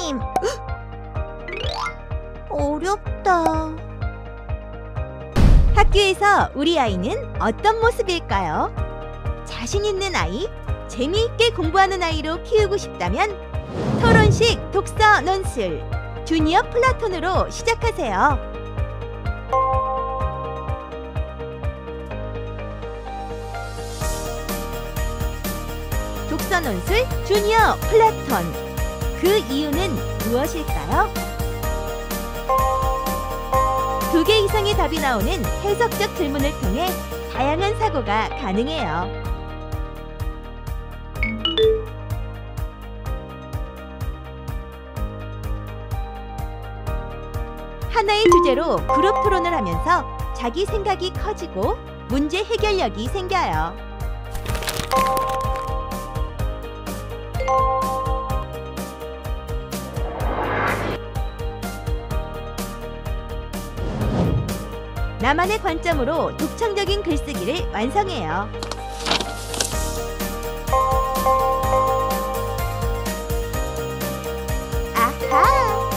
선생님. 어렵다. 학교에서 우리 아이는 어떤 모습일까요? 자신 있는 아이, 재미있게 공부하는 아이로 키우고 싶다면 토론식 독서 논술 주니어 플라톤으로 시작하세요. 독서 논술 주니어 플라톤 그 이유는 무엇일까요? 두 개 이상의 답이 나오는 해석적 질문을 통해 다양한 사고가 가능해요. 하나의 주제로 그룹 토론을 하면서 자기 생각이 커지고 문제 해결력이 생겨요. 나만의 관점으로 독창적인 글쓰기를 완성해요. 아하!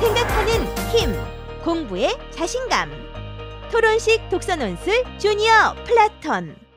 생각하는 힘, 공부의 자신감. 토론식 독서 논술 주니어 플라톤.